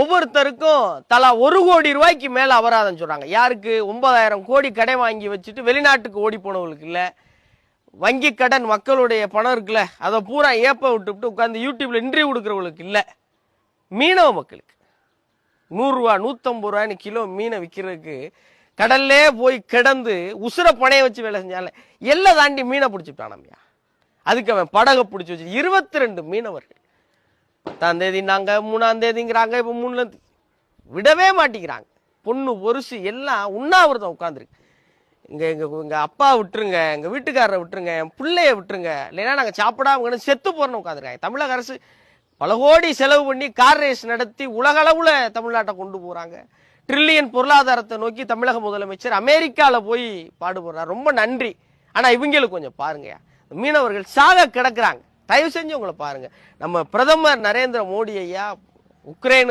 ஒவ்வொருத்தருக்கும் தலா ஒரு கோடி ரூபாய்க்கு மேலே அபராதம் சொல்கிறாங்க யாருக்கு? ஒன்பதாயிரம் கோடி கடை வாங்கி வச்சுட்டு வெளிநாட்டுக்கு ஓடி போனவங்களுக்கு இல்லை. வங்கி கடன் மக்களுடைய பணம் இருக்குல்ல அதை பூரா ஏப்ப விட்டுவிட்டு உட்காந்து யூடியூப்பில் இன்டர்வியூ கொடுக்குறவங்களுக்கு இல்லை. மீனவ மக்களுக்கு. நூறுரூவா நூற்றம்பது ரூபான்னு கிலோ மீனை விற்கிறதுக்கு கடல்லே போய் கிடந்து உசுர பணைய வச்சு வேலை செஞ்சால எல்லை தாண்டி மீனை பிடிச்சிட்டானம்யா அதுக்கு அவன் படகை பிடிச்சி வச்சு இருபத்தி ரெண்டு மீனவர்கள். பத்தாம் தேதினாங்க மூணாம் தேதிங்கிறாங்க இப்போ மூணுல விடவே மாட்டேங்கிறாங்க. பொண்ணு பொருசு எல்லாம் உண்ணாவிரதம் உட்காந்துருக்கு இங்க எங்க எங்க அப்பா விட்டுருங்க எங்க வீட்டுக்காரரை விட்டுருங்க என் பிள்ளைய விட்டுருங்க. இல்லைன்னா நாங்க சாப்பிடாம செத்து போறோம்னு உட்காந்துருக்காங்க தமிழக அரசு பல கோடி செலவு பண்ணி கார் ரேஸ் நடத்தி உலக அளவுல தமிழ்நாட்டை கொண்டு போறாங்க. ட்ரில்லியன் பொருளாதாரத்தை நோக்கி தமிழக முதலமைச்சர் அமெரிக்காவில் போய் பாடுபடுறார். ரொம்ப நன்றி. ஆனால் இவங்களுக்கு கொஞ்சம் பாருங்கயா மீனவர்கள் சாக கிடக்குறாங்க. தயவு செஞ்சு உங்களை பாருங்க. நம்ம பிரதமர் நரேந்திர மோடி ஐயா உக்ரைனு